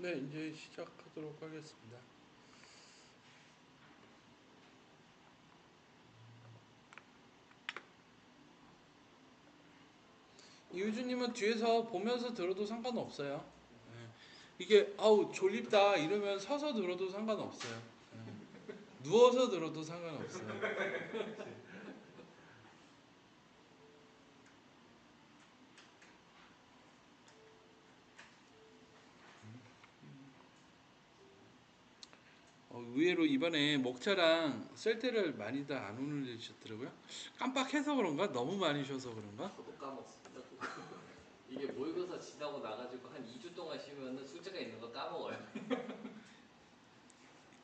네, 이제 시작하도록 하겠습니다. 이유주님은 뒤에서 보면서 들어도 상관없어요. 예. 이게 아우 졸립다 이러면 서서 들어도 상관없어요. 예. 누워서 들어도 상관없어요. 의외로 이번에 목차랑 셀테를 많이 다 안 올리셨더라고요. 깜빡해서 그런가? 너무 많이 쉬어서 그런가? 저도 까먹습니다. 이게 모의고사 지나고 나가지고 한 2주 동안 쉬면은 숙제가 있는 거 까먹어요.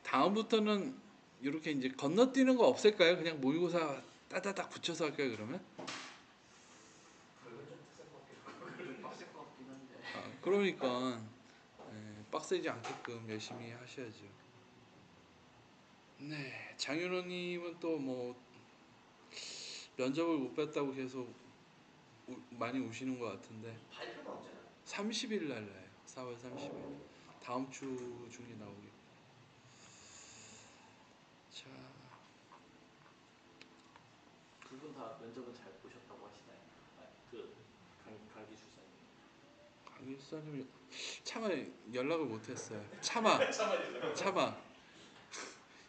다음부터는 이렇게 이제 건너뛰는 거 없앨까요? 그냥 모의고사 따다닥 붙여서 할까요? 그러면? 아, 그러니까 예, 빡세지 않게끔 열심히 하셔야죠. 네, 장윤호님은 또 뭐 면접을 못 봤다고 계속 우- 많이 우시는 것 같은데 발표는 언제나 30일 날 나요. 4월 30일. 다음 주 중에 나오겠고. 자, 두분 다 면접은 잘 보셨다고 하시나요? 아, 그 강, 강기 주사님. 강일사님 차마 연락을 못 했어요. 차마 차마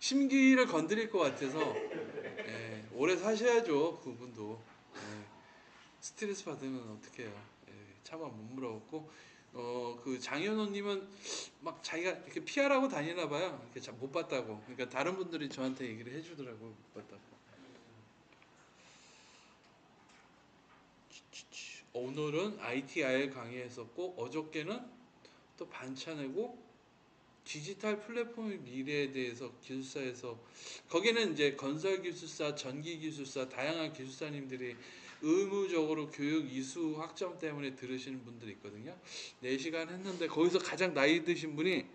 심기를 건드릴 것 같아서 예, 오래 사셔야죠 그분도. 예, 스트레스 받으면 어떡해요? 예, 차마 못 물어봤고 어 그 장현호님은 막 자기가 이렇게 피하라고 다니나 봐요. 이렇게 잘못 봤다고. 그러니까 다른 분들이 저한테 얘기를 해주더라고요 못 봤다고. 오늘은 ITIL 강의했었고 어저께는 또 반찬하고 디지털 플랫폼의 미래에 대해서 기술사에서 거기는 이제 건설 기술사, 전기 기술사, 다양한 기술사님들이 의무적으로 교육 이수 학점 때문에 들으시는 분들이 있거든요. 4시간 했는데 거기서 가장 나이 드신 분이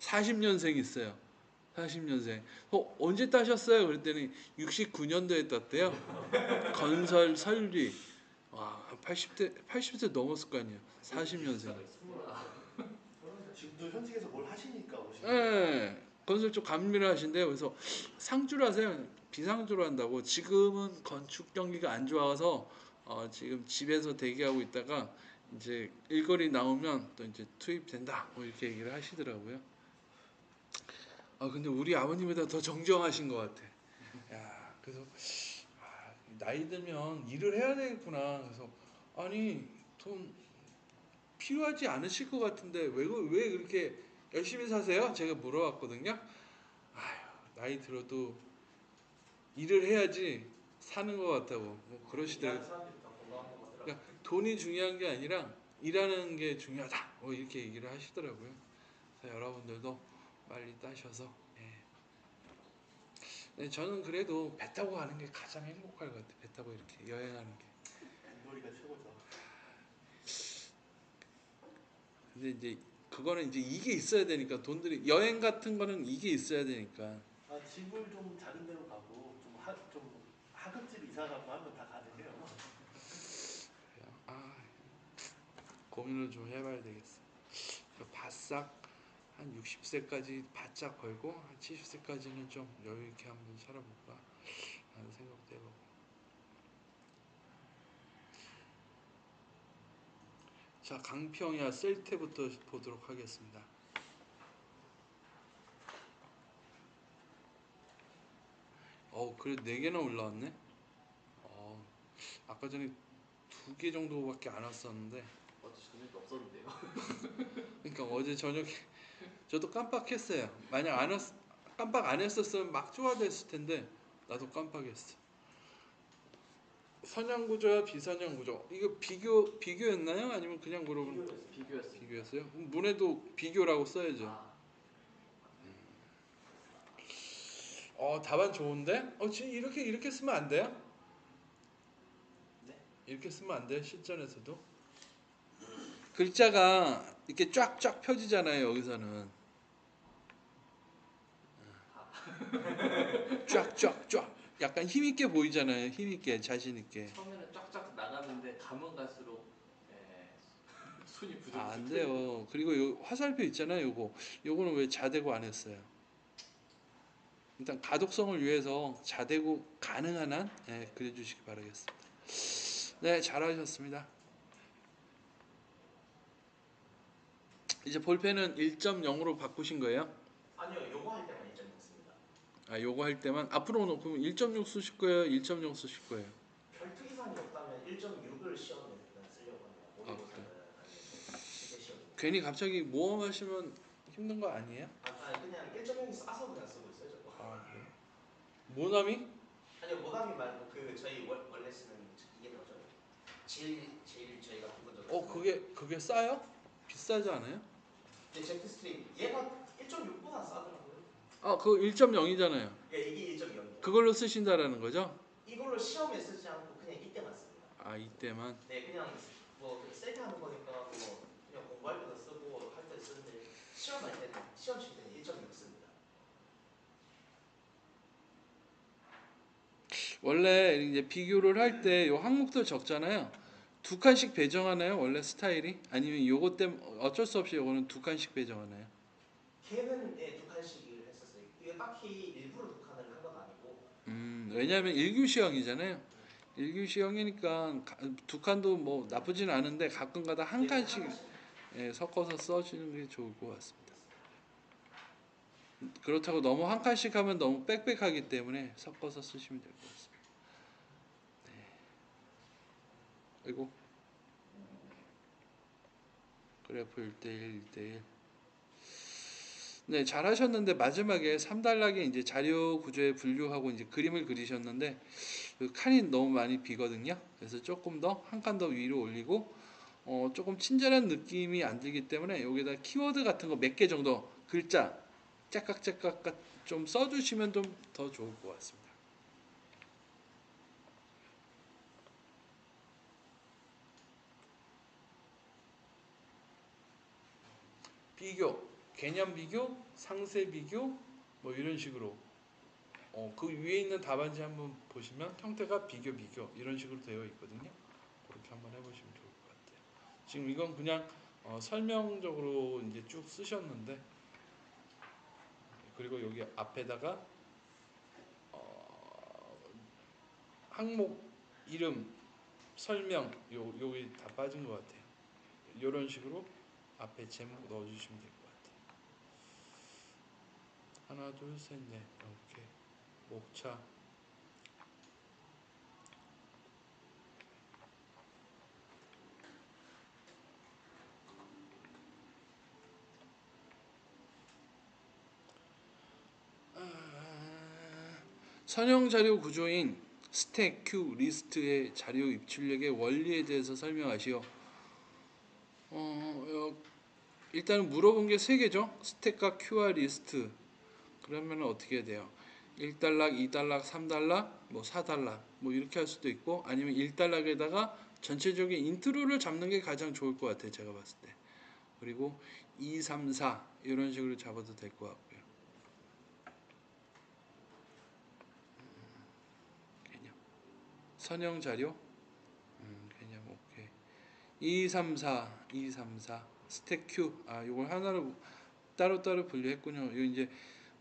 40년생 있어요. 40년생. 어, 언제 따셨어요? 그랬더니 69년도에 땄대요. 건설 설비. 와, 80대 80세 넘었을 거 아니에요. 40년생. 스물아. 저는 지금도 현직에서 뭘 예. 건설 쪽 감미를 하신대요. 그래서 상주를 하세요. 비상주로 한다고. 지금은 건축 경기가 안 좋아서 어, 지금 집에서 대기하고 있다가 이제 일거리 나오면 또 이제 투입된다. 뭐 이렇게 얘기를 하시더라고요. 아 근데 우리 아버님보다 더 정정하신 것 같아. 야 그래서 아, 나이 들면 일을 해야 되겠구나. 그래서 아니 돈 필요하지 않으실 것 같은데 왜, 그- 왜 그렇게 열심히 사세요? 제가 물어봤거든요. 아휴, 나이 들어도 일을 해야지 사는 것 같다고 뭐 그러시더라고요. 그러니까 돈이 중요한 게 아니라 일하는 게 중요하다. 뭐 이렇게 얘기를 하시더라고요. 그래서 여러분들도 빨리 따셔서. 예. 네, 저는 그래도 배 타고 가는 게 가장 행복할 것 같아요. 배 타고 이렇게 여행하는 게. 뱃놀이가 최고죠. 근데 이제 그거는 이제 이게 있어야 되니까 돈들이 여행 같은 거는 이게 있어야 되니까. 아, 집을 좀 작은 데로 가고 좀, 하, 좀 하급집 이사 가고 하면 다 가능해요. 아 고민을 좀 해봐야 되겠어. 저 바싹 한 60세까지 바짝 벌고 한 70세까지는 좀 여유 있게 한번 살아볼까 하는 생각도 해보고. 자 강평야 셀테부터 보도록 하겠습니다. 어 그래 네 개나 올라왔네. 어 아까 전에 두 개 정도밖에 안 왔었는데. 어제 저녁에 없었는데요. 그러니까 어제 저녁에 저도 깜빡했어요. 만약 안 했, 깜빡 안 했었으면 막 좋아졌을 텐데 나도 깜빡했어. 선형 구조와 비선형 구조 이거 비교 비교였나요? 아니면 그냥 그러면 비교였어요. 비교였어요? 문에도 비교라고 써야죠. 아, 어 답안 좋은데? 어 지금 이렇게 이렇게 쓰면 안 돼요? 네? 이렇게 쓰면 안 돼요 실전에서도? 글자가 이렇게 쫙쫙 펴지잖아요 여기서는. 쫙쫙쫙 약간 힘 있게 보이잖아요 힘 있게 자신 있게 처음에는 쫙쫙 나가는데 가면 갈수록 예, 수- 손이 부족. 아, 안 돼요. 그리고 요 화살표 있잖아요. 요거. 요거는 왜 자대고 안 했어요? 일단 가독성을 위해서 자대고 가능한 한 예, 그려주시기 바라겠습니다. 네, 잘하셨습니다. 이제 볼펜은 1.0으로 바꾸신 거예요? 아니요, 요거 할 때만 1.0씁니다. 아, 요거 할 때만 앞으로는 그럼 1.6 쓰실 거예요? 1.0 쓰실 거예요? 별 특이사항이 없다면 1.6을 시험에 쓰려고 아, 합니다. 실제 시험. 괜히 갑자기 모험하시면 힘든 거 아니에요? 아, 아니 그냥 1.0이 싸서 그냥 쓰고 있어요, 저거. 아, 그래요? 모남이? 아니요, 모담이 말고 그 저희 월, 원래 쓰는 이게 뭐죠? 제일 제일 저희가 기본적으로. 어, 그게 그게 싸요? 비싸지 않아요? 근데 제트 스트림 얘가 1.6보다 싸더라고요. 아, 그거 1.0이잖아요. 예, 이게 1.0이에요. 그걸로 쓰신다라는 거죠? 이걸로 시험에 쓰지 않고 그냥 이때만 씁니다. 아, 이때만. 네, 그냥 뭐 셀프 하는 거니까 뭐 그냥 공부할 때도 쓰고 할 때 쓰는데 시험할 때는 시험 칠 때는 1.6 씁니다. 원래 이제 비교를 할 때 요 항목들 적잖아요. 두 칸씩 배정하나요? 원래 스타일이? 아니면 요거 때문에 어쩔 수 없이 요거는 두 칸씩 배정하나요? 걔는 했었어요. 이게 딱히 일부러 두 칸을 한 건 아니고 음, 왜냐하면 일규시형이잖아요. 일규시형이니까 가- 두 칸도 뭐 나쁘진 않은데 가끔가다 한 네, 칸씩. 예, 섞어서 써주는 게 좋을 것 같습니다. 그렇다고 너무 한 칸씩 하면 너무 빽빽하기 때문에 섞어서 쓰시면 될 것 같습니다. 네. 아이고 그래프 1대1 1대1 네 잘 하셨는데 마지막에 3단락에 이제 자료 구조에 분류하고 이제 그림을 그리셨는데 그 칸이 너무 많이 비거든요. 그래서 조금 더 한 칸 더 위로 올리고 어, 조금 친절한 느낌이 안 들기 때문에 여기다 키워드 같은 거 몇 개 정도 글자 짝깍짝깍 좀 써주시면 좀 더 좋을 것 같습니다. 비교, 개념 비교, 상세 비교 뭐 이런 식으로 어, 그 위에 있는 답안지 한번 보시면 형태가 비교 비교 이런 식으로 되어 있거든요. 그렇게 한번 해보시면 좋을 것 같아요. 지금 이건 그냥 어, 설명적으로 이제 쭉 쓰셨는데 그리고 여기 앞에다가 어, 항목 이름 설명 요 여기 다 빠진 것 같아요. 이런 식으로 앞에 제목 넣어주시면 같아요. 하나 둘 셋 넷 이렇게 목차 아, 선형 자료 구조인 스택, 큐, 리스트의 자료 입출력의 원리에 대해서 설명하시오. 어, 어, 일단 물어본 게 세 개죠. 스택과 큐와 리스트. 그러면 어떻게 돼요? 1달락, 2달락, 3달락, 뭐 4달락 뭐 이렇게 할 수도 있고 아니면 1달락에다가 전체적인 인트로를 잡는 게 가장 좋을 것 같아요. 제가 봤을 때. 그리고 2, 3, 4 이런 식으로 잡아도 될 것 같고요. 개념. 선형 자료. 음, 개념 오케이. 2, 3, 4, 2, 3, 4 스택 큐. 아, 이걸 하나로 따로따로 분류했군요. 이거 이제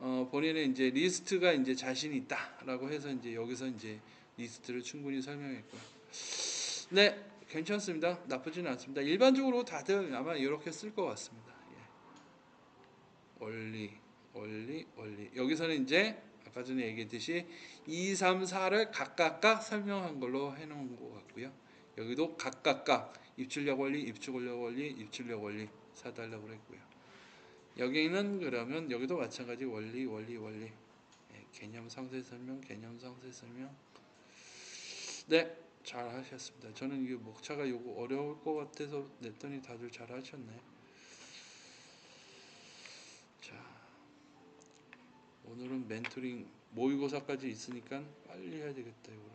어, 본인의 이제 리스트가 이제 자신이 있다라고 해서 이제 여기서 이제 리스트를 충분히 설명했고요. 네, 괜찮습니다. 나쁘지는 않습니다. 일반적으로 다들 아마 이렇게 쓸 것 같습니다. 예. 원리, 원리, 원리. 여기서는 이제 아까 전에 얘기했듯이 2, 3, 4를 각각각 설명한 걸로 해놓은 것 같고요. 여기도 각각각 입출력 원리, 입출력 원리, 입출력 원리 사달라고 했고요. 여기는 그러면 여기도 마찬가지 원리, 원리, 원리. 예, 개념 상세 설명, 개념 상세 설명. 네, 잘 하셨습니다. 저는 이 목차가 요거 어려울 것 같아서 냈더니 다들 잘 하셨네. 자, 오늘은 멘토링 모의고사까지 있으니까 빨리 해야 되겠다 이거를.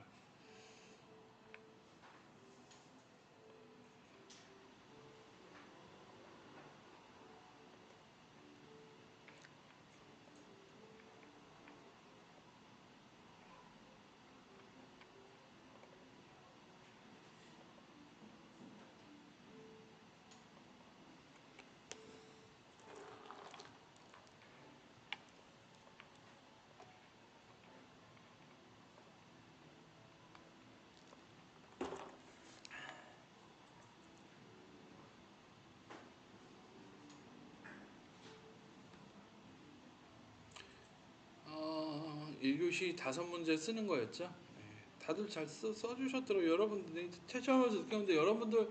1교시 다섯 문제 쓰는 거였죠. 예, 다들 잘 써, 써주셨더라고요. 여러분들 이제 채점하면서 느꼈는데 여러분들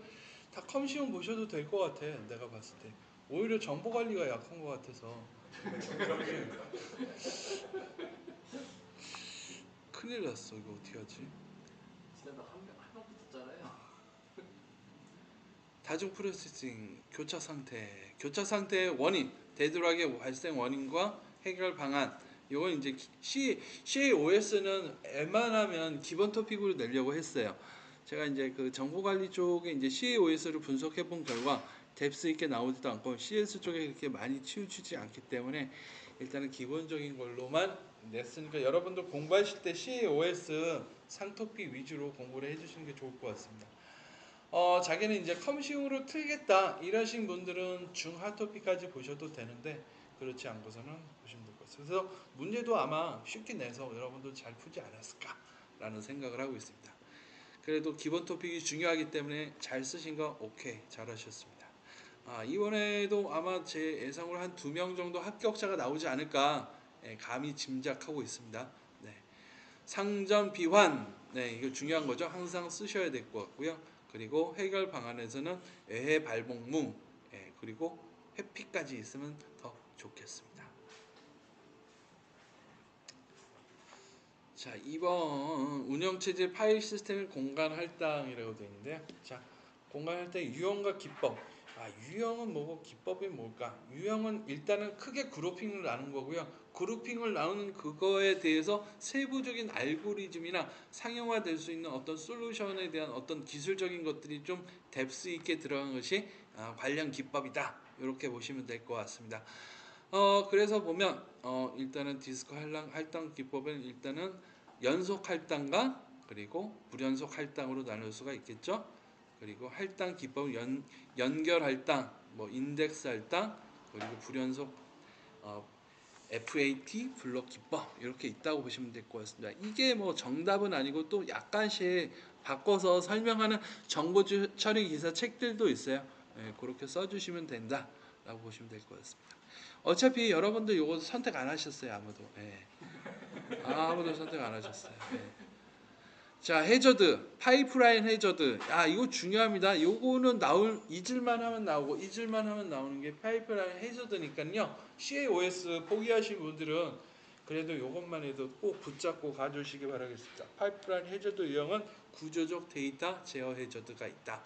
다 컴시험 보셔도 될 것 같아. 내가 봤을 때 오히려 정보 관리가 약한 것 같아서 큰일 났어. 이거 어떻게 하지? 지난번 한명한명 붙었잖아요. 다중 프로세싱 교차 상태 교차 상태의 원인 되돌아의 발생 원인과 해결 방안 이건 이제 C CAOS는 웬만하면 기본 토픽으로 내려고 했어요. 제가 이제 그 정보 관리 쪽에 이제 CAOS를 분석해 본 결과 뎁스 있게 나오지도 않고 CS 쪽에 그렇게 많이 치우치지 않기 때문에 일단은 기본적인 걸로만 냈으니까 여러분들 공부하실 때 CAOS 상토픽 위주로 공부를 해주시는 게 좋을 것 같습니다. 어, 자기는 이제 컴시우로 틀겠다 이러신 분들은 중하토픽까지 보셔도 되는데 그렇지 않고서는 보시면 될것 같아요. 그래서 문제도 아마 쉽게 내서 여러분도 잘 풀지 않았을까라는 생각을 하고 있습니다. 그래도 기본 토픽이 중요하기 때문에 잘 쓰신 거 오케이 잘하셨습니다. 아, 이번에도 아마 제 예상으로 한 두 명 정도 합격자가 나오지 않을까 예, 감히 짐작하고 있습니다. 네. 상점 비환 네 이거 중요한 거죠. 항상 쓰셔야 될 것 같고요. 그리고 해결 방안에서는 외해 발목무 예, 그리고 회피까지 있으면 더 좋겠습니다. 자 2번 운영체제 파일 시스템 공간 할당이라고 되어 있는데요. 자 공간 할당 유형과 기법. 아 유형은 뭐고 기법이 뭘까? 유형은 일단은 크게 그룹핑을 나눈 거고요. 그룹핑을 나누는 그거에 대해서 세부적인 알고리즘이나 상용화될 수 있는 어떤 솔루션에 대한 어떤 기술적인 것들이 좀 뎁스 있게 들어간 것이 아, 관련 기법이다. 이렇게 보시면 될 것 같습니다. 어 그래서 보면 어 일단은 디스크 할당 할당 기법은 일단은 연속 할당과 그리고 불연속 할당으로 나눌 수가 있겠죠. 그리고 할당 기법 연 연결 할당, 뭐 인덱스 할당, 그리고 불연속 어, FAT 블록 기법 이렇게 있다고 보시면 될 것 같습니다. 이게 뭐 정답은 아니고 또 약간씩 바꿔서 설명하는 정보 주- 처리 기사 책들도 있어요. 예, 그렇게 써주시면 된다라고 보시면 될 것 같습니다. 어차피 여러분들 이거 선택 안 하셨어요 아무도. 예. 아무도 선택 안 하셨어요. 예. 자 해저드 파이프라인 해저드 아 이거 중요합니다 요거는 나올 잊을만 하면 나오고 잊을만 하면 나오는 게 파이프라인 해저드니까요 CAOS 포기하신 분들은 그래도 요것만 해도 꼭 붙잡고 가주시기 바라겠습니다 파이프라인 해저드 유형은 구조적 데이터 제어 해저드가 있다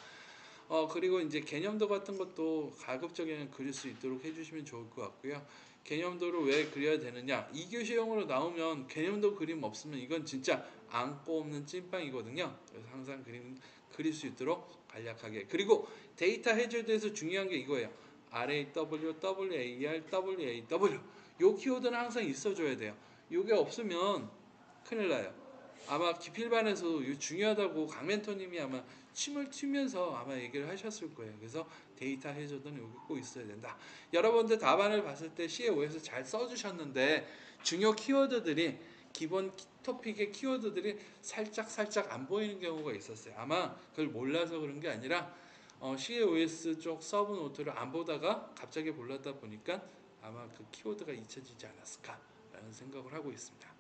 어 그리고 이제 개념도 같은 것도 가급적이면 그릴 수 있도록 해주시면 좋을 것 같고요 개념도를 왜 그려야 되느냐 2교시형으로 나오면 개념도 그림 없으면 이건 진짜 안고 없는 찐빵이거든요. 그래서 항상 그림 그릴 수 있도록 간략하게. 그리고 데이터 해저드에서 중요한 게 이거예요. RAW, WAR, WAW. 요 키워드는 항상 있어줘야 돼요. 요게 없으면 큰일 나요. 아마 기필반에서도 이 중요하다고 강멘토님이 아마 침을 튀면서 아마 얘기를 하셨을 거예요. 그래서 데이터 해저드는 여기 꼭 있어야 된다. 여러분들 답안을 봤을 때 CAO에서 잘 써주셨는데 중요 키워드들이 기본 키- 토픽의 키워드들이 살짝 살짝 안 보이는 경우가 있었어요. 아마 그걸 몰라서 그런 게 아니라 어, CAOS 쪽 서브 노트를 안 보다가 갑자기 몰랐다 보니까 아마 그 키워드가 잊혀지지 않았을까라는 생각을 하고 있습니다.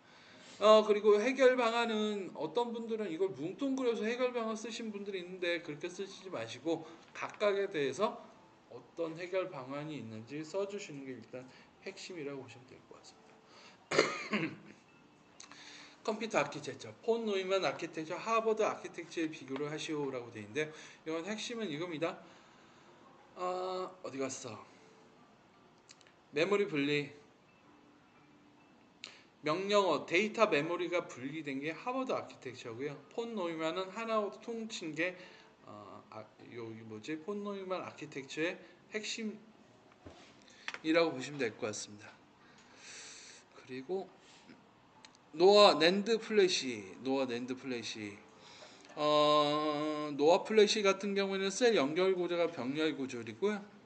어 그리고 해결 방안은 어떤 분들은 이걸 뭉뚱그려서 해결 방안 쓰신 분들이 있는데 그렇게 쓰시지 마시고 각각에 대해서 어떤 해결 방안이 있는지 써주시는 게 일단 핵심이라고 보시면 될 것 같습니다. 컴퓨터 아키텍처, 폰 노이만 아키텍처, 하버드 아키텍처에 비교를 하시오라고 되어 있는데 이건 핵심은 이겁니다. 아 어디 갔어? 메모리 분리, 명령어, 데이터 메모리가 분리된 게 하버드 아키텍처고요. 폰 노이만은 하나로 통친 게 어, 아, 여기 뭐지? 폰 노이만 아키텍처의 핵심이라고 보시면 될 것 같습니다. 그리고 노아 낸드 플래시, 노아 낸드 플래시. 어, 노아 플래시 같은 경우에는 셀 연결 구조가 병렬 구조이고요.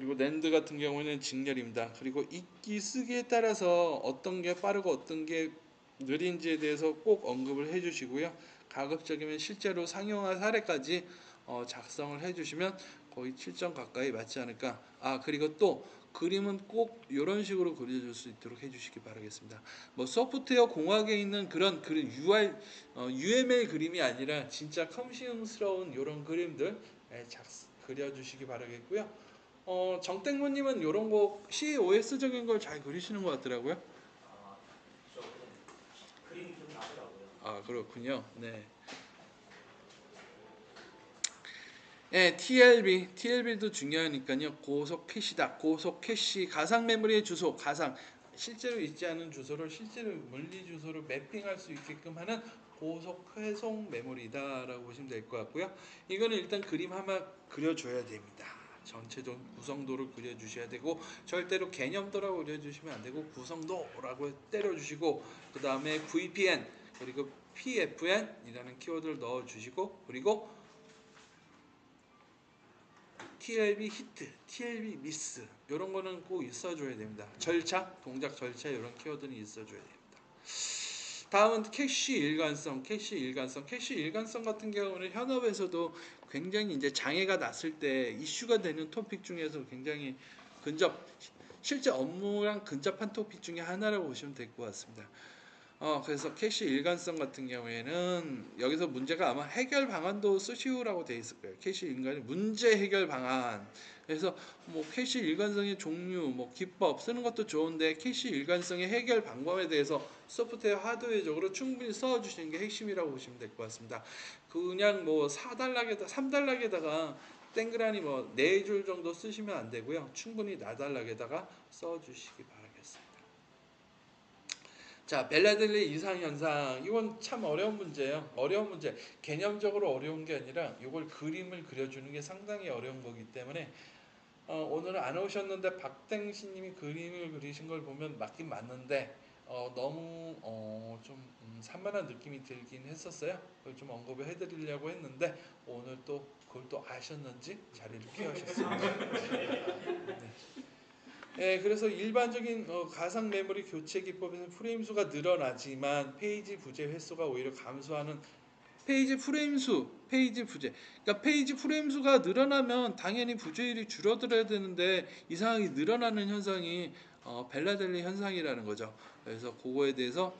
그리고 낸드 같은 경우에는 직렬입니다. 그리고 읽기 쓰기에 따라서 어떤 게 빠르고 어떤 게 느린지에 대해서 꼭 언급을 해주시고요. 가급적이면 실제로 상용화 사례까지 어, 작성을 해주시면 거의 7점 가까이 맞지 않을까. 아 그리고 또 그림은 꼭 이런 식으로 그려줄 수 있도록 해주시기 바라겠습니다. 뭐 소프트웨어 공학에 있는 그런 그 UI, 어, UML 그림이 아니라 진짜 컴시용스러운 이런 그림들 예, 작 그려주시기 바라겠고요. 어, 정땡무님은 이런 거 COS적인 걸 잘 그리시는 것 같더라고요. 아, 그렇군요. 네. 네, TLB, TLB도 중요하니까요. 고속 캐시다, 고속 캐시, 가상 메모리의 주소, 가상 실제로 있지 않은 주소를 실제로 물리 주소로 매핑할 수 있게끔 하는 고속 회송 메모리다라고 보시면 될 것 같고요. 이거는 일단 그림 하나 그려줘야 됩니다. 전체적 구성도를 그려주셔야 되고 절대로 개념도라고 그려주시면 안 되고 구성도라고 때려주시고 그 다음에 VPN 그리고 PFN이라는 키워드를 넣어주시고 그리고 TLB 히트, TLB 미스 이런 거는 꼭 있어줘야 됩니다. 절차, 동작 절차 이런 키워드는 있어줘야 됩니다. 다음은 캐시 일관성, 캐시 일관성, 캐시 일관성 같은 경우는 현업에서도 굉장히 이제 장애가 났을 때 이슈가 되는 토픽 중에서 굉장히 근접 실제 업무랑 근접한 토픽 중에 하나라고 보시면 될 것 같습니다. 어, 그래서 캐시 일관성 같은 경우에는 여기서 문제가 아마 해결 방안도 쓰시오라고 돼 있을 거예요. 캐시 일관 문제 해결 방안. 그래서 뭐 캐시 일관성의 종류, 뭐 기법 쓰는 것도 좋은데 캐시 일관성의 해결 방법에 대해서 소프트웨어 하드웨어적으로 충분히 써 주시는 게 핵심이라고 보시면 될 것 같습니다. 그냥 뭐 4단락에다 3단락에다가 땡그라니 뭐 네 줄 정도 쓰시면 안 되고요. 충분히 나단락에다가 써 주시기 바라겠습니다. 자, 벨라델리 이상 현상 이건 참 어려운 문제예요. 어려운 문제. 개념적으로 어려운 게 아니라 이걸 그림을 그려주는 게 상당히 어려운 거기 때문에 어, 오늘은 안 오셨는데 박땡신님이 그림을 그리신 걸 보면 맞긴 맞는데 어, 너무 어, 좀 음, 산만한 느낌이 들긴 했었어요. 그걸 좀 언급을 해드리려고 했는데 오늘 또 그걸 또 아셨는지 자리를 피하셨습니다. 네. 예, 그래서 일반적인 어, 가상 메모리 교체 기법에는 프레임 수가 늘어나지만 페이지 부재 횟수가 오히려 감소하는 페이지 프레임 수, 페이지 부재. 그러니까 페이지 프레임 수가 늘어나면 당연히 부재율이 줄어들어야 되는데 이상하게 늘어나는 현상이 어, 벨라델리 현상이라는 거죠. 그래서 그거에 대해서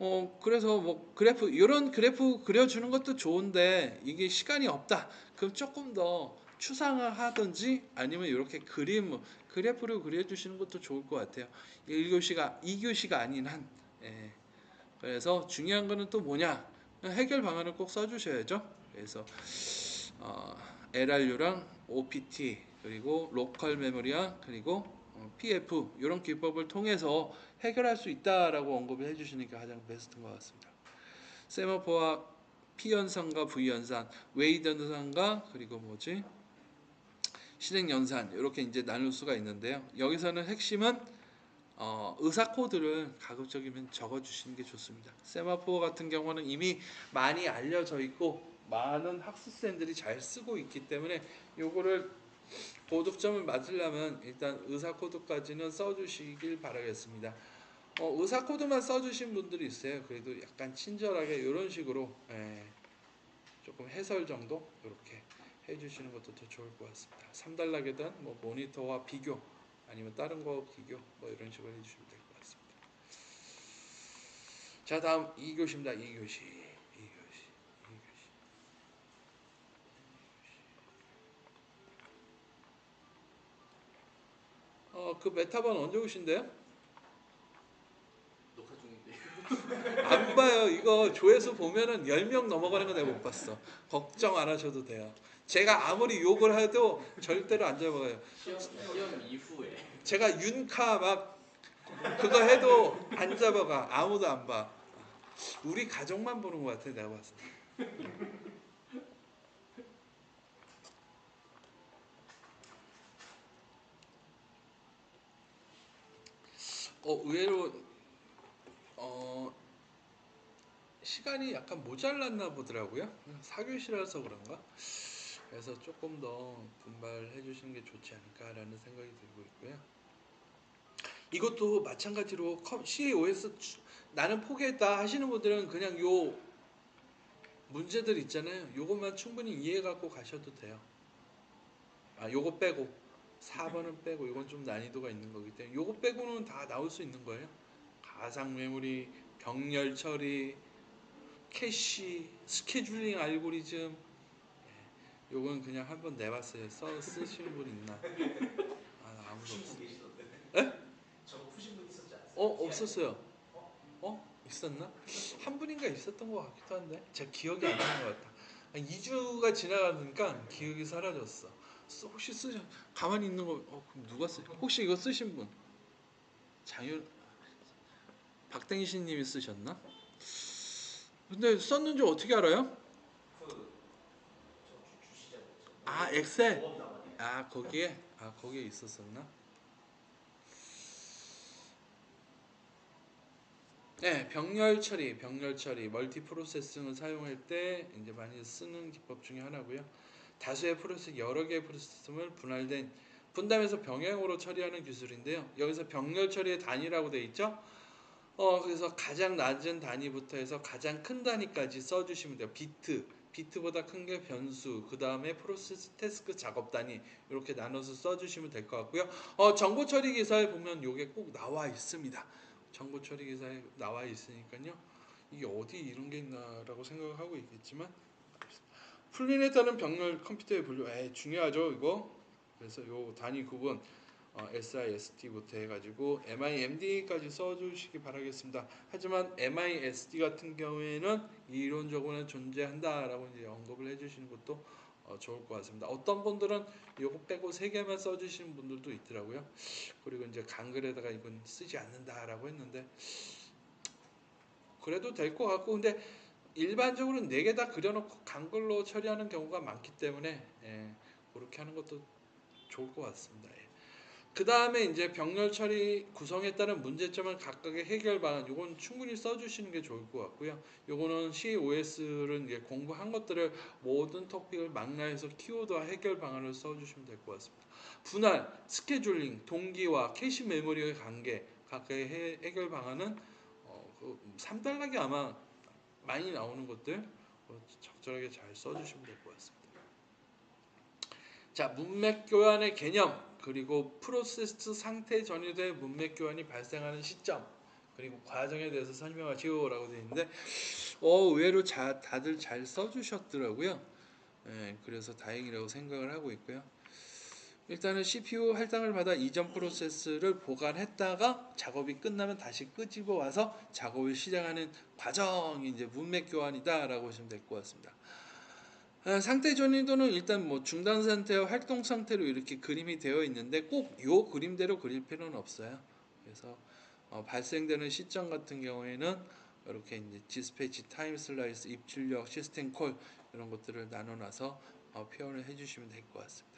어 그래서 뭐 그래프 이런 그래프 그려주는 것도 좋은데 이게 시간이 없다. 그럼 조금 더 추상화 하든지 아니면 이렇게 그림 그래프를 그려주시는 것도 좋을 것 같아요. 1교시가 2교시가 아닌 한. 예. 그래서 중요한 거는 또 뭐냐? 해결 방안을 꼭 써주셔야죠. 그래서 어, LRU랑 OPT 그리고 로컬 메모리랑 그리고 어, PF 이런 기법을 통해서 해결할 수 있다라고 언급을 해주시는 게 가장 베스트인 것 같습니다. 세마포와 P 현상과 V 현상, 웨이드 현상과 그리고 뭐지 실행 연산 이렇게 이제 나눌 수가 있는데요. 여기서는 핵심은 어, 의사 코드를 가급적이면 적어 주시는 게 좋습니다. 세마포 같은 경우는 이미 많이 알려져 있고 많은 학습생들이 잘 쓰고 있기 때문에 요거를 고득점을 맞으려면 일단 의사 코드까지는 써 주시길 바라겠습니다. 어, 의사 코드만 써 주신 분들이 있어요. 그래도 약간 친절하게 이런 식으로 예, 조금 해설 정도 이렇게 해주시는 것도 더 좋을 것 같습니다. 3단락에다 뭐 모니터와 비교 아니면 다른 거 비교 뭐 이런 식으로 해주시면 될 것 같습니다. 자 다음 2교시입니다. 2교시 2교시 2교시 어그 메타번 언제 오신대요? 녹화 중인데. 안 봐요. 이거 조회수 보면은 10명 넘어가는 거 내가 못 봤어. 걱정 안 하셔도 돼요. 제가 아무리 욕을 해도 절대로 안 잡아가요. 시험 시험 이후에. 제가 윤카 막 그거 해도 안 잡아가. 아무도 안 봐. 우리 가족만 보는 것 같아 내가 봤을 때. 어 의외로 어 시간이 약간 모자랐나 보더라고요. 사교시라서 그런가? 그래서 조금 더 분발해 주시는 게 좋지 않을까라는 생각이 들고 있고요. 이것도 마찬가지로 컴- CAOS 추- 나는 포기했다 하시는 분들은 그냥 요 문제들 있잖아요. 요것만 충분히 이해 갖고 가셔도 돼요. 아, 요거 빼고 4번은 빼고 이건 좀 난이도가 있는 거기 때문에 요거 빼고는 다 나올 수 있는 거예요. 가상 메모리, 병렬 처리, 캐시, 스케줄링 알고리즘. 예, 요건 그냥 한번 내봤어요. 써 쓰시는 분 있나? 아 아무도 없어. 에? 저거 푸신 분 있었지 않았어요? 어 없었어요. 어 있었나? 한 분인가 있었던 것 같기도 한데 제가 기억이 안 나는 것 같다. 2주가 지나가니까 기억이 사라졌어. 쓰- 혹시 쓰셔 가만히 있는 거 어, 그럼 누가 쓰? 혹시 이거 쓰신 분? 장윤 박댕신님이 쓰셨나? 근데 썼는지 어떻게 알아요? 그, 저 주- 주시지 않았죠? 아 엑셀. 아 거기에 아 거기에 있었었나? 네, 병렬 처리, 병렬 처리, 멀티 프로세싱을 사용할 때 이제 많이 쓰는 기법 중에 하나고요. 다수의 프로세스, 여러 개의 프로세스를 분할된 분담해서 병행으로 처리하는 기술인데요. 여기서 병렬 처리의 단위라고 돼 있죠. 어 그래서 가장 낮은 단위부터 해서 가장 큰 단위까지 써주시면 돼요. 비트, 비트보다 큰 게 변수, 그 다음에 프로세스 태스크 작업 단위 이렇게 나눠서 써주시면 될 것 같고요. 어 정보 처리 기사에 보면 이게 꼭 나와 있습니다. 정보 처리 기사에 나와 있으니까요. 이게 어디 이런 게 있나라고 생각을 하고 있겠지만 풀린에 따른 병렬 컴퓨터의 분류, 에 중요하죠 이거. 그래서 요 단위 구분 어, SIST부터 해가지고 MIMD까지 써주시기 바라겠습니다. 하지만 MISD 같은 경우에는 이론적으로는 존재한다라고 이제 언급을 해주시는 것도 어, 좋을 것 같습니다. 어떤 분들은 요거 빼고 세 개만 써주시는 분들도 있더라고요. 그리고 이제 강글에다가 이건 쓰지 않는다라고 했는데 그래도 될 것 같고 근데 일반적으로 네개 다 그려놓고 강글로 처리하는 경우가 많기 때문에 예, 그렇게 하는 것도 좋을 것 같습니다. 예. 그 다음에 이제 병렬 처리 구성에 따른 문제점을 각각의 해결 방안, 요건 충분히 써주시는 게 좋을 것 같고요. 요거는 COS를 이제 공부한 것들을 모든 토픽을 망라해서 키워드와 해결 방안을 써주시면 될 것 같습니다. 분할, 스케줄링, 동기와 캐시 메모리의 관계, 각각의 해, 해결 방안은 어, 그 3단락이 아마 많이 나오는 것들 어, 적절하게 잘 써주시면 될 것 같습니다. 자, 문맥 교환의 개념 그리고 프로세스 상태 전이돼 문맥 교환이 발생하는 시점 그리고 과정에 대해서 설명하시오라고 되어 있는데 어 의외로 자, 다들 잘 써주셨더라고요. 예, 그래서 다행이라고 생각을 하고 있고요. 일단은 CPU 할당을 받아 이전 프로세스를 보관했다가 작업이 끝나면 다시 끄집어 와서 작업을 시작하는 과정이 이제 문맥 교환이다라고 보시면 될 것 같습니다. 아, 상태 전이도는 일단 뭐 중단 상태와 활동 상태로 이렇게 그림이 되어 있는데 꼭 요 그림대로 그릴 필요는 없어요. 그래서 어, 발생되는 시점 같은 경우에는 이렇게 이제 디스패치, 타임 슬라이스, 입출력, 시스템 콜 이런 것들을 나눠놔서 어, 표현을 해주시면 될 것 같습니다.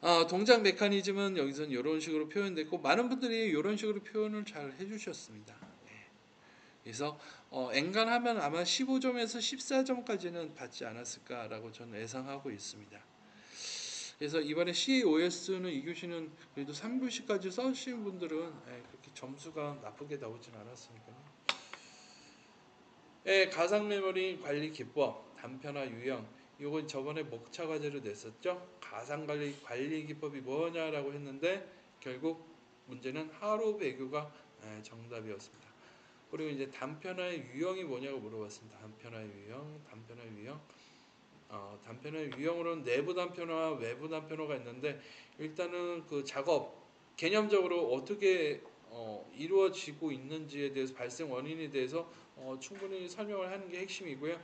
아, 동작 메커니즘은 여기서는 이런 식으로 표현됐고 많은 분들이 이런 식으로 표현을 잘 해주셨습니다. 네. 그래서 어, 엔간하면 아마 15점에서 14점까지는 받지 않았을까라고 저는 예상하고 있습니다. 그래서 이번에 COS는 이 교시는 그래도 3교시까지 써주신 분들은 예, 그렇게 점수가 나쁘게 나오진 않았으니까요. 예, 가상 메모리 관리 기법, 단편화 유형. 이건 저번에 목차 과제로 냈었죠. 가상 관리 관리 기법이 뭐냐라고 했는데 결국 문제는 하루 배교가 예, 정답이었습니다. 그리고 이제 단편화의 유형이 뭐냐고 물어봤습니다. 단편화의 유형, 단편화의 유형. 어, 단편화의 유형으로는 내부 단편화와 외부 단편화가 있는데 일단은 그 작업 개념적으로 어떻게 어, 이루어지고 있는지에 대해서 발생 원인에 대해서 어, 충분히 설명을 하는 게 핵심이고요.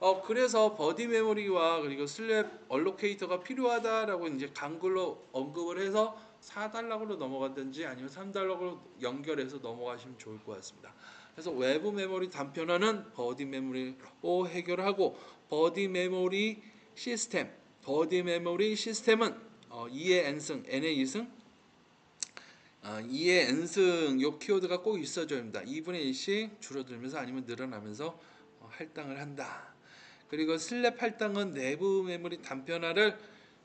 어 그래서 버디 메모리와 그리고 슬랩 얼로케이터가 필요하다라고 이제 강글로 언급을 해서 4달락으로 넘어가든지 아니면 3달락으로 연결해서 넘어가시면 좋을 것 같습니다. 그래서 외부 메모리 단편화는 버디 메모리로 해결하고 버디 메모리 시스템, 버디 메모리 시스템은 어, 2의 n승, n의 2승, 어, 2의 n승 요 키워드가 꼭 있어줘야 합니다. 2분의 1씩 줄어들면서 아니면 늘어나면서 어, 할당을 한다. 그리고 슬랩 할당은 내부 메모리 단편화를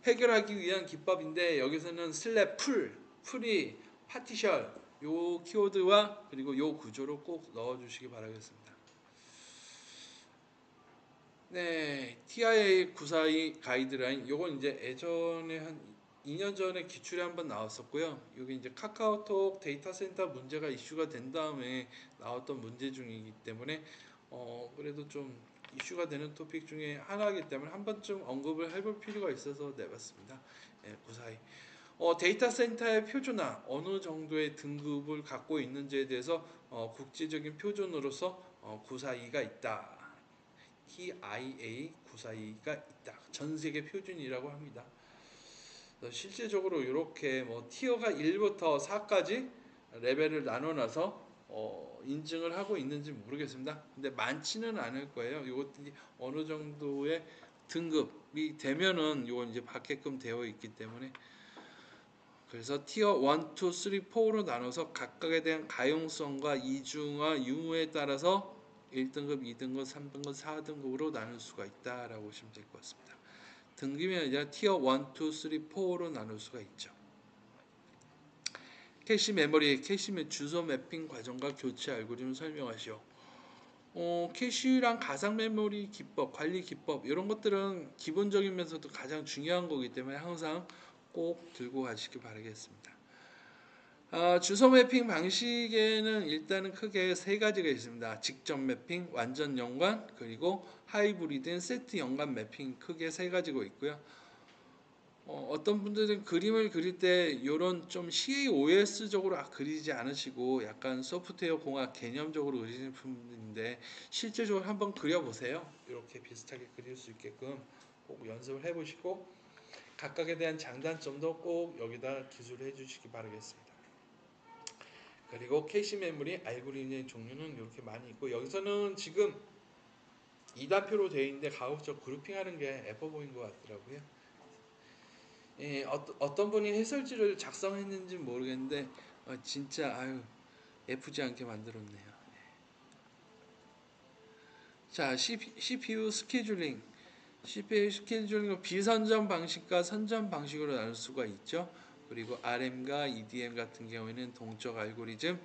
해결하기 위한 기법인데 여기서는 슬랩 풀, 풀이, 파티션 요 키워드와 그리고 요 구조로 꼭 넣어주시기 바라겠습니다. 네, TIA 942 가이드라인 요건 이제 예전에 한 2년 전에 기출에 한번 나왔었고요. 여기 이제 카카오톡 데이터 센터 문제가 이슈가 된 다음에 나왔던 문제 중이기 때문에 어 그래도 좀 이슈가 되는 토픽 중에 하나이기 때문에 한 번쯤 언급을 해볼 필요가 있어서 내봤습니다. 예, 구사히. 어, 데이터 센터의 표준화 어느 정도의 등급을 갖고 있는지에 대해서 어, 국제적인 표준으로서 어, 942가 있다. TIA 942가 있다. 전 세계 표준이라고 합니다. 실제적으로 이렇게 뭐 티어가 1부터 4까지 레벨을 나눠놔서 어, 인증을 하고 있는지 모르겠습니다. 근데 많지는 않을 거예요. 이것들이 어느 정도의 등급이 되면은 이건 이제 받게끔 되어 있기 때문에 그래서 티어 1, 2, 3, 4로 나눠서 각각에 대한 가용성과 이중화 유무에 따라서 1등급, 2등급, 3등급, 4등급으로 나눌 수가 있다라고 보시면 될 것 같습니다. 등급이 아니라 티어 1, 2, 3, 4로 나눌 수가 있죠. 캐시 메모리, 캐시 매 주소 매핑 과정과 교체 알고리즘 설명하시오. 어, 캐시랑 가상 메모리 기법, 관리 기법 이런 것들은 기본적이면서도 가장 중요한 거기 때문에 항상 꼭 들고 가시기 바라겠습니다. 아, 주소 매핑 방식에는 일단은 크게 세 가지가 있습니다. 직접 매핑, 완전 연관, 그리고 하이브리드 세트 연관 매핑 크게 세 가지가 있고요. 어, 어떤 분들은 그림을 그릴 때 이런 좀 CAOS적으로 아, 그리지 않으시고 약간 소프트웨어 공학 개념적으로 그리시는 분들인데 실제적으로 한번 그려보세요. 이렇게 비슷하게 그릴 수 있게끔 꼭 연습을 해보시고 각각에 대한 장단점도 꼭 여기다 기술을 해주시기 바라겠습니다. 그리고 캐시 메모리 알고리즘의 종류는 이렇게 많이 있고 여기서는 지금 2단표로 되어 있는데 가급적 그룹핑하는 게 예뻐 보인 것 같더라고요. 예, 어떤 어떤 분이 해설지를 작성했는지 모르겠는데 어, 진짜 아유 예쁘지 않게 만들었네요. 예. 자, CPU 스케줄링, CPU 스케줄링 비선점 방식과 선점 방식으로 나눌 수가 있죠. 그리고 RM과 EDM 같은 경우에는 동적 알고리즘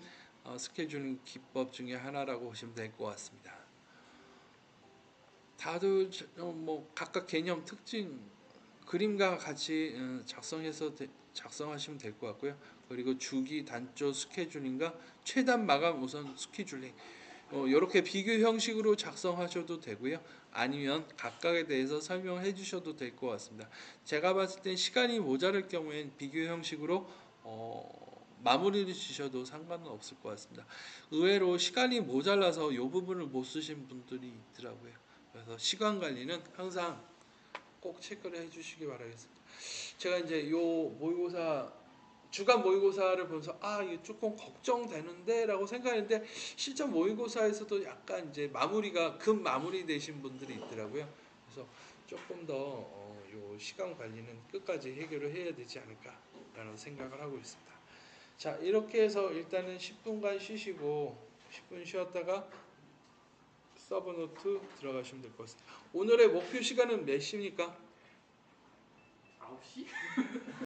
어, 스케줄링 기법 중에 하나라고 보시면 될 것 같습니다. 다들 저- 어, 뭐 각각 개념 특징 그림과 같이 어, 작성해서 되- 작성하시면 될 것 같고요. 그리고 주기 단조 스케줄링과 최단 마감 우선 스케줄링 어, 이렇게 비교 형식으로 작성하셔도 되고요. 아니면 각각에 대해서 설명해 주셔도 될 것 같습니다. 제가 봤을 땐 시간이 모자랄 경우엔 비교 형식으로 어, 마무리를 주셔도 상관은 없을 것 같습니다. 의외로 시간이 모자라서 이 부분을 못 쓰신 분들이 있더라고요. 그래서 시간 관리는 항상 꼭 체크를 해주시기 바라겠습니다. 제가 이제 요 모의고사 주간 모의고사를 보면서 아 이게 조금 걱정되는데라고 생각했는데 실전 모의고사에서도 약간 이제 마무리가 급 마무리 되신 분들이 있더라고요. 그래서 조금 더 어, 요 시간 관리는 끝까지 해결을 해야 되지 않을까라는 생각을 하고 있습니다. 자 이렇게 해서 일단은 10분간 쉬시고 10분 쉬었다가 서브노트 들어가시면 될 것 같습니다. 오늘의 목표 시간은 몇 시입니까? 9시?